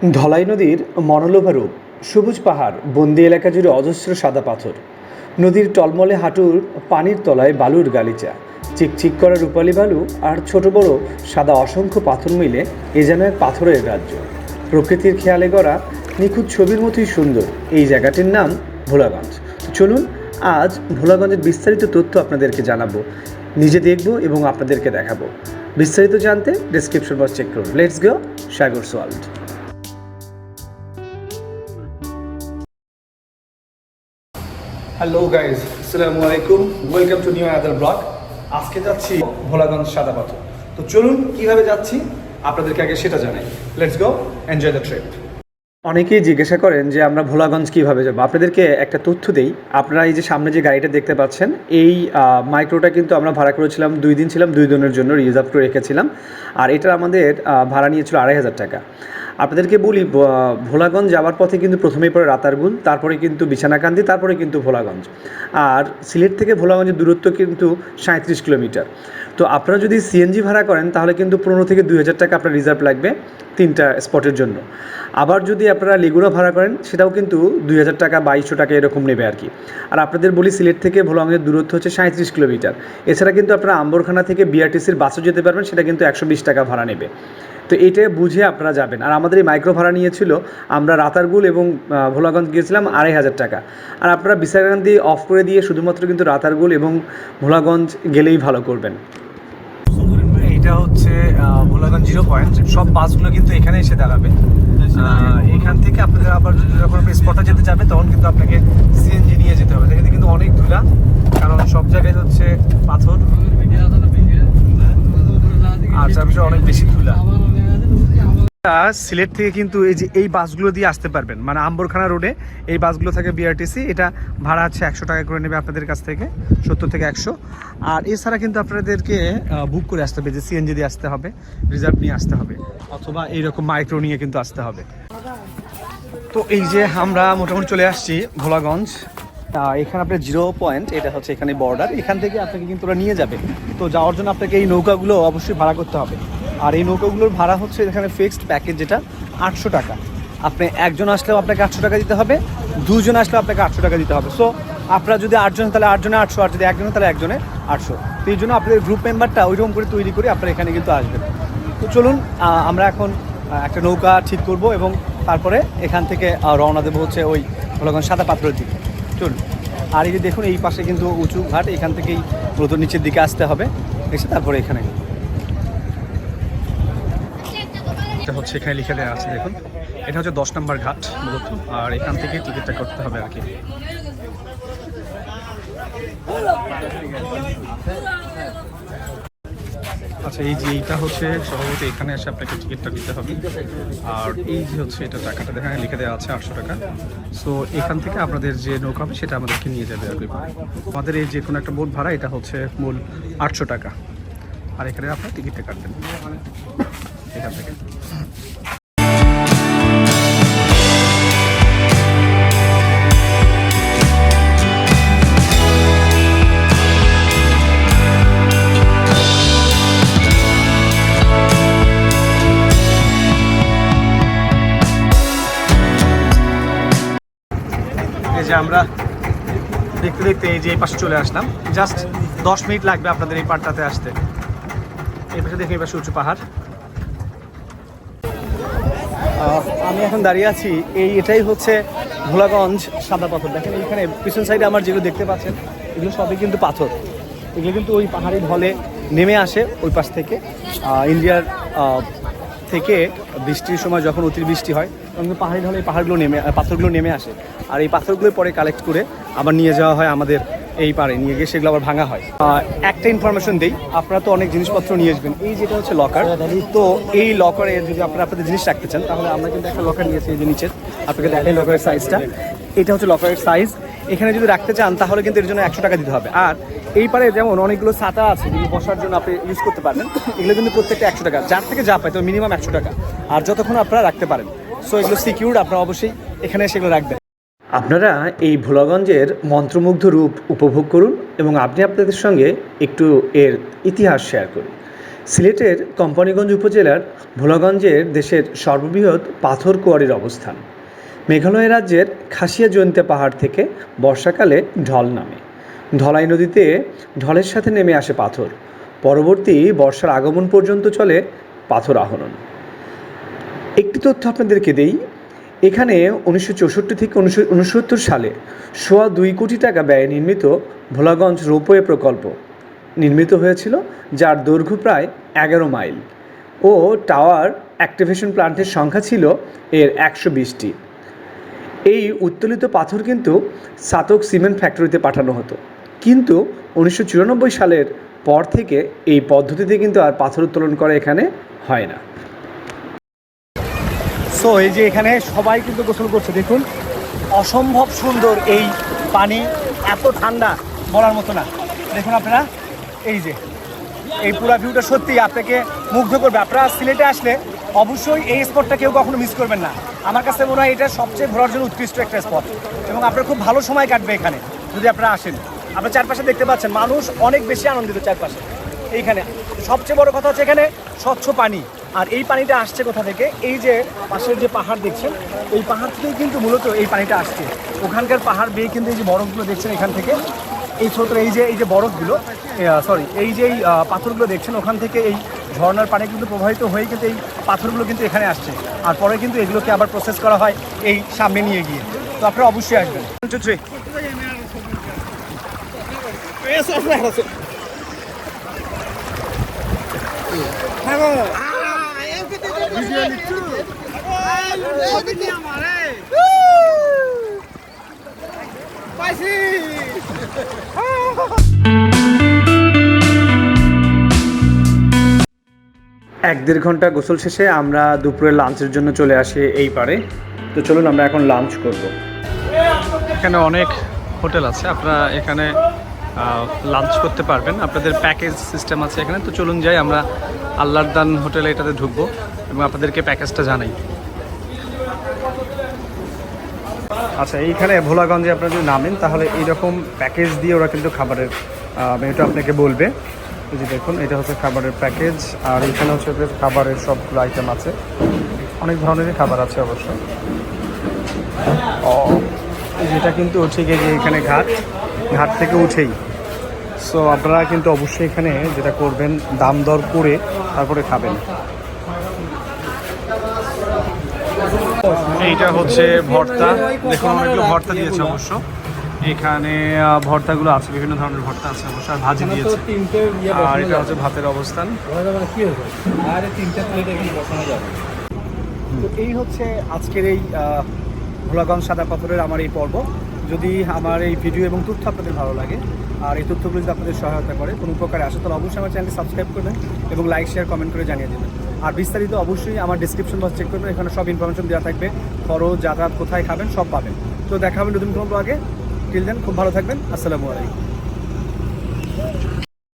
ধলাই নদীর মনোলোভা রূপ, সবুজ পাহাড়, বন্দি এলাকা জুড়ে অজস্র সাদা পাথর। নদীর টলমলে হাঁটুর পানির তলায় বালুর গালিচা। চিকচিক করা রূপালী বালু আর ছোট বড় সাদা অসংখ্য পাথর মিলে এ যেন এক পাথরের রাজ্য। প্রকৃতির খেয়ালে গড়া নিখুঁত ছবির মতোই সুন্দর। এই জায়গাটির নাম ভোলাগঞ্জ। চলুন আজ ভোলাগঞ্জের বিস্তারিত তথ্য আপনাদেরকে জানাব। নিজে দেখব এবং আপনাদেরকে দেখাবো। বিস্তারিত জানতে ডিসক্রিপশন বক্স চেক করুন। Let's go Sagar world hello guys আসসালামু আলাইকুম welcome to new other blog আজকে যাচ্ছি ভোলাগঞ্জ সাদা পাথর। তো চলুন, কীভাবে যাচ্ছি? আপনাদেরকে আগে সেটা জানাই। Let's go enjoy the trip অনেকেই জিজ্ঞাসা করেন যে আমরা ভোলাগঞ্জ কীভাবে যাব। আপনাদেরকে একটা তথ্য দেই। আপনারা এই যে সামনে যে গাড়িটা দেখতে পাচ্ছেন, এই মাইক্রোটা কিন্তু আমরা ভাড়া করেছিলাম, দুই দিন ছিলাম, দুই দিনের জন্য রিজার্ভ করে রেখেছিলাম। আর এটা আমাদের ভাড়া নিয়েছিল আড়াই হাজার টাকা। আপনাদেরকে বলি ভোলাগঞ্জ যাওয়ার পথে কিন্তু প্রথমেই পড়ে রাতারগুল, তারপরে কিন্তু বিছানাকান্দি, তারপরে কিন্তু ভোলাগঞ্জ। আর সিলেট থেকে ভোলাগঞ্জের দূরত্ব কিন্তু সাঁত্রিশ কিলোমিটার। তো আপনারা যদি সিএনজি ভাড়া করেন, তাহলে কিন্তু পনেরো থেকে দুই হাজার টাকা আপনার রিজার্ভ লাগবে তিনটা স্পটের জন্য। আবার যদি আপনারা লেগুনা ভাড়া করেন, সেটাও কিন্তু দুই হাজার টাকা বাইশশো টাকা এরকম নেবে আর কি। আর আপনাদের বলি, সিলেট থেকে ভোলাগঞ্জের দূরত্ব হচ্ছে সাঁত্রিশ কিলোমিটার। এছাড়া কিন্তু আপনারা আম্বরখানা থেকে বিআরটিসির বাসও যেতে পারবেন, সেটা কিন্তু একশো বিশ টাকা ভাড়া নেবে। তো এটা বুঝে আপনারা যাবেন। আর আমাদের এই মাইক্রো ভাড়া নিয়েছিল আমরা রাতারগুল এবং ভোলাগঞ্জ গিয়েছিলাম আড়াই হাজার টাকা। আর আপনারা বিশাখান্তি অফ করে দিয়ে শুধুমাত্র কিন্তু রাতারগুল এবং ভোলাগঞ্জ গেলেই ভালো করবেন। এইটা হচ্ছে ভোলাগঞ্জ জিরো পয়েন্ট সব বাসগুলো কিন্তু এখানে এসে দাঁড়াবে। এখান থেকে আপনাদের আবার যখন আপনি স্পটে যেতে যাবে তখন কিন্তু আপনাকে সিএনজি নিয়ে যেতে হবে এখানে কিন্তু অনেক ধুলা কারণ সব জায়গায় হচ্ছে পাথর আর চারপাশে অনেক বেশি ধুলা সিলেট থেকে কিন্তু এই যে এই বাসগুলো দিয়ে আসতে পারবেন। মানে আম্বরখানা রোডে এই বাসগুলো থাকে বিআরটিসি এটা ভাড়া আছে একশো টাকা করে নেবে আপনাদের কাছ থেকে, সত্তর থেকে একশো। আর এছাড়া কিন্তু আপনাদেরকে বুক করে আসতে হবে, যে সিএনজি দিয়ে আসতে হবে রিজার্ভ নিয়ে আসতে হবে, অথবা এইরকম মাইক্রো নিয়ে কিন্তু আসতে হবে। তো এই যে আমরা মোটামুটি চলে আসছি ভোলাগঞ্জ। এখানে আপনার জিরো পয়েন্ট এটা হচ্ছে এখানে বর্ডার এখান থেকে আপনাকে কিন্তু ওরা নিয়ে যাবে। তো যাওয়ার জন্য আপনাকে এই নৌকাগুলো অবশ্যই ভাড়া করতে হবে। আর এই নৌকাগুলোর ভাড়া হচ্ছে এখানে ফিক্সড প্যাকেজ যেটা আটশো টাকা। আপনি একজন আসলেও আপনাকে আটশো টাকা দিতে হবে, দুজন আসলেও আপনাকে আটশো টাকা দিতে হবে। সো আপনারা যদি আটজন, তাহলে আটজনে আটশো, আর যদি একজনে, তাহলে একজনে আটশো। তো এই জন্য আপনাদের গ্রুপ মেম্বারটা ওইরকম করে তৈরি করে আপনারা এখানে কিন্তু আসবেন। তো চলুন আমরা এখন একটা নৌকা ঠিক করব এবং তারপরে এখান থেকে রওনা দেবো হচ্ছে ওই ভোলাগঞ্জ সাদা পাথরের দিকে। চলুন। আর এই যে দেখুন, এই পাশে কিন্তু উঁচু ঘাট, এখান থেকেই মূলত নিচের দিকে আসতে হবে। এসে তারপরে এখানে এটা হচ্ছে এখানে লিখে দেওয়া আছে, দেখুন। এটা হচ্ছে দশ নম্বর ঘাট, মূলত। আর এখান থেকে টিকিটটা করতে হবে আর কি। আচ্ছা এই যে এইটা হচ্ছে সম্ভবত এখানে এসে আপনাকে টিকিটটা দিতে হবে। আর এই যে হচ্ছে এটা টাকাটা এখানে লিখে দেওয়া আছে আটশো টাকা। সো এখান থেকে আপনাদের যে নৌকা হবে, সেটা আমাদেরকে নিয়ে যাবে আর কি। আমাদের এই যে কোনো একটা বোট ভাড়া, এটা হচ্ছে মূল আটশো টাকা। আর এখানে আপনার টিকিটটা কাটবেন। এখান থেকে। যে আমরা দেখতে দেখতে এই যে এই পাশে চলে আসলাম। জাস্ট দশ মিনিট লাগবে আপনাদের এই পাড়টাতে আসতে। এই পাশে দেখে এই পাশে উঁচু পাহাড়। আমি এখন দাঁড়িয়ে আছি। এই এটাই হচ্ছে ভোলাগঞ্জ সাদা পাথর। দেখেন এখানে পিছন সাইডে আমার যেগুলো দেখতে পাচ্ছেন, এগুলো সবই কিন্তু পাথর। এগুলো কিন্তু ওই পাহাড়ি ঢলে নেমে আসে ওই পাশ থেকে। ইন্ডিয়ার থেকে বৃষ্টির সময় যখন অতিবৃষ্টি হয়, তখন কিন্তু পাহাড়ি ঢলে এই পাহাড়গুলো নেমে, পাথরগুলো নেমে আসে। আর এই পাথরগুলো পরে কালেক্ট করে আবার নিয়ে যাওয়া হয় আমাদের এই পারে নিয়ে গিয়ে সেগুলো আবার ভাঙা হয়। একটা ইনফরমেশন দেই, আপনারা তো অনেক জিনিসপত্র নিয়ে আসবেন। এই যেটা হচ্ছে লকার তো এই লকারে যদি আপনারা আপনাদের জিনিস রাখতে চান, তাহলে আমরা কিন্তু একটা লকার নিয়েছি এই যে নিচে। আপনাকে দেখাই লকারের সাইজটা এটা হচ্ছে লকারের সাইজ এখানে যদি রাখতে চান, তাহলে কিন্তু এর জন্য একশো টাকা দিতে হবে। আর এই পারে যেমন অনেকগুলো ছাতা আছে, যেগুলো বসার জন্য আপনি ইউজ করতে পারবেন, এগুলো কিন্তু প্রত্যেকটা একশো টাকা। যার থেকে যা পায়, তো মিনিমাম একশো টাকা। আর যতক্ষণ আপনারা রাখতে পারেন সো এগুলো সিকিউর আপনারা অবশ্যই এখানে সেগুলো রাখবেন। আপনারা এই ভোলাগঞ্জের মন্ত্রমুগ্ধ রূপ উপভোগ করুন এবং আপনি আপনাদের সঙ্গে একটু এর ইতিহাস শেয়ার করুন। সিলেটের কোম্পানিগঞ্জ উপজেলার ভোলাগঞ্জের দেশের সর্ববৃহৎ পাথর কোয়ারির অবস্থান। মেঘালয় রাজ্যের খাসিয়া জয়ন্তে পাহাড় থেকে বর্ষাকালে ঢল নামে। ঢলাই নদীতে ঢলের সাথে নেমে আসে পাথর। পরবর্তী বর্ষার আগমন পর্যন্ত চলে পাথর আহরণ। একটি তথ্য আপনাদেরকে দেই এখানে উনিশশো চৌষট্টি থেকে উনিশশো উনসত্তর সালে সোয়া দুই কোটি টাকা ব্যয়ে নির্মিত ভোলাগঞ্জ রোপওয়ে প্রকল্প নির্মিত হয়েছিল, যার দৈর্ঘ্য প্রায় এগারো মাইল ও টাওয়ার অ্যাক্টিভেশন প্লান্টের সংখ্যা ছিল এর একশো বিশটি। এই উত্তোলিত পাথর কিন্তু সাতক সিমেন্ট ফ্যাক্টরিতে পাঠানো হতো। কিন্তু উনিশশো চুরানব্বই সালের পর থেকে এই পদ্ধতিতে কিন্তু আর পাথর উত্তোলন করা এখানে হয় না। সো এই যে এখানে সবাই কিন্তু গোসল করছে, দেখুন। অসম্ভব সুন্দর এই পানি, এত ঠান্ডা বলার মতো না। দেখুন আপনারা, এই যে, এই পুরো ভিউটা সত্যি আপনাকে মুগ্ধ করবে। আপনারা সিলেটে আসলে অবশ্যই এই স্পটটা কেউ কখনো মিস করবেন না। আমার কাছে মনে হয় এটা সবচেয়ে ঘোরার জন্য উৎকৃষ্ট একটা স্পট এবং আপনার খুব ভালো সময় কাটবে এখানে, যদি আপনারা আসেন। আপনার চারপাশে দেখতে পাচ্ছেন, মানুষ অনেক বেশি আনন্দিত চারপাশে। এইখানে, সবচেয়ে বড় কথা হচ্ছে এখানে স্বচ্ছ পানি। আর এই পানিটা আসছে কোথা থেকে? এই যে পাশের যে পাহাড় দেখছেন এই পাহাড় থেকেই কিন্তু মূলত এই পানিটা আসছে। ওখানকার পাহাড় বেয়ে কিন্তু এই যে বরফগুলো দেখছেন এখান থেকে এই ছোট এই যে এই যে বরফগুলো সরি এই যে এই পাথরগুলো দেখছেন ওখান থেকে এই ঝর্নার পানি কিন্তু প্রবাহিত হয়ে কিন্তু এই পাথরগুলো কিন্তু এখানে আসছে। আর পরে কিন্তু এগুলোকে আবার প্রসেস করা হয় এই সামনে নিয়ে গিয়ে। তো আপনারা অবশ্যই আসবেন। three. এক দেড় ঘণ্টা গোসল শেষে আমরা দুপুরে লাঞ্চের জন্য চলে আসি এই পারে। তো চলুন আমরা এখন লাঞ্চ করব। এখানে অনেক হোটেল আছে, আপনারা এখানে লাঞ্চ করতে পারবেন। আপনাদের প্যাকেজ সিস্টেম আছে এখানে। তো চলুন যাই, আমরা আল্লাহর দান হোটেলে এটাতে ঢুকবো। এবং আপনাদেরকে প্যাকেজটা জানাই। আচ্ছা এইখানে ভোলাগঞ্জে আপনারা যদি নামেন, তাহলে এইরকম প্যাকেজ দিয়ে ওরা কিন্তু খাবারের মেনুটা আপনাকে বলবে। যে দেখুন, এটা হচ্ছে খাবারের প্যাকেজ, আর এখানে হচ্ছে ওদের খাবারের সবগুলো আইটেম আছে। অনেক ধরনেরই খাবার আছে অবশ্য। ও যেটা কিন্তু হচ্ছে গিয়ে এখানে ঘাট ঘাট থেকে উঠেই। সো আপনারা কিন্তু অবশ্যই এখানে যেটা করবেন, দাম দর করে তারপরে খাবেন। এইটা হচ্ছে ভর্তা। দেখুন অনেকগুলো ভর্তা দিয়েছে অবশ্য। এখানে ভর্তাগুলো আছে বিভিন্ন ধরনের ভর্তা আছে অবশ্য আর ভাজি দিয়েছে। আর এটা হচ্ছে ভাতের অবস্থান। তো এই হচ্ছে আজকের এই ভোলাগঞ্জ সাদা পাথরের আমার এই পর্ব। যদি আমার এই ভিডিও এবং তথ্য আপনাদের ভালো লাগে আর এই তথ্যগুলো যদি আপনাদের সহায়তা করে, কোনো উপকারে আসে, তাহলে অবশ্যই আমার চ্যানেলটি সাবস্ক্রাইব করবেন এবং লাইক, শেয়ার, কমেন্ট করে জানিয়ে দেবেন। আর বিস্তারিত অবশ্যই আমার ডিসক্রিপশন বক্স চেক করবেন, এখানে সব ইনফরমেশন দেওয়া থাকবে। খরচ, যাতায়াত, কোথায় খাবেন, সব পাবেন। তো দেখা হবে নতুন কোনো ব্লগে টিল দেন খুব ভালো থাকবেন। আসসালামু আলাইকুম।